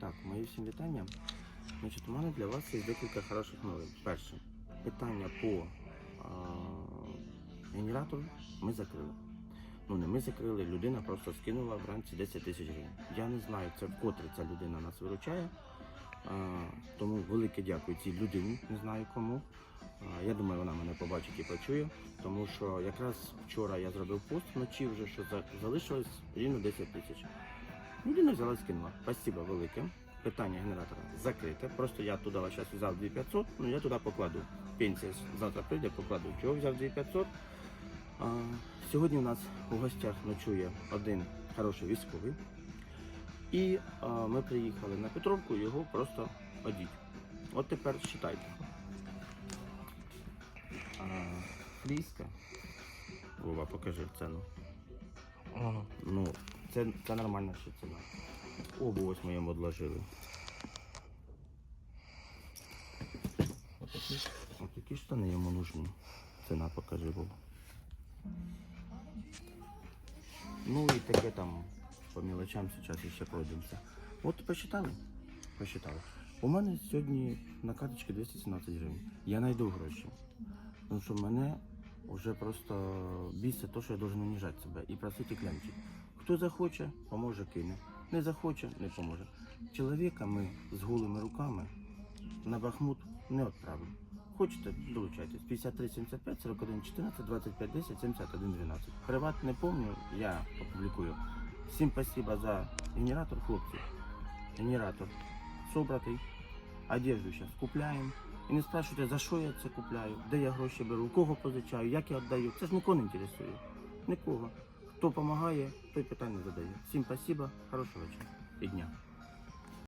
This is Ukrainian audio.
Так, мої всім вітання. Значить, у мене для вас є декілька хороших новин. Перше, питання по а, генератору ми закрили. Ну, не ми закрили, людина просто скинула вранці 10 тисяч гривень. Я не знаю, це вкотре ця людина нас виручає. А, тому велике дякую цій людині, не знаю кому. А, я думаю, вона мене побачить і почує, тому що якраз вчора я зробив пост вночі вже, що залишилось рівно 10 тисяч. Людина взяла скинула. Спасибо велике. Питання генератора закрите. Просто я туди зараз взяв 2500, ну я туди покладу. Пенсія завтра прийде, покладу. Чого взяв 2500? А, сьогодні у нас у гостях ночує один хороший військовий. І а, ми приїхали на Петровку його просто одіть. От тепер читайте. Фліска. Вова, покажи ціну. Ага. Це, це нормальна ще ціна. Обу ось ми йому одложили. Ось такі штани йому нужні. Ціна покажи Вова. Ну і таке там по мелочам зараз ще пройдемося. От посчитали? Посчитали. У мене сьогодні на карточці 217 гривень. Я знайду гроші. Тому що мене вже просто бісить те, що я должен уніжати себе і просити клянчик. Хто захоче, поможе кине. Не захоче, не поможе. Чоловіка ми з голими руками на Бахмут не відправимо. Хочете, долучайтесь. 53 75 41 14 25 10 71 12. Приват не помню, я опублікую. Всім спасибо за генератор, хлопці. Генератор собратий. Одежду зараз купляємо. І не спрашуйте, за що я це купляю, де я гроші беру, кого позичаю, як я віддаю. Це ж нікого не інтересує. Нікого. Хто допомагає, той питань не задає. Всім спасибо, хорошого вечора і дня.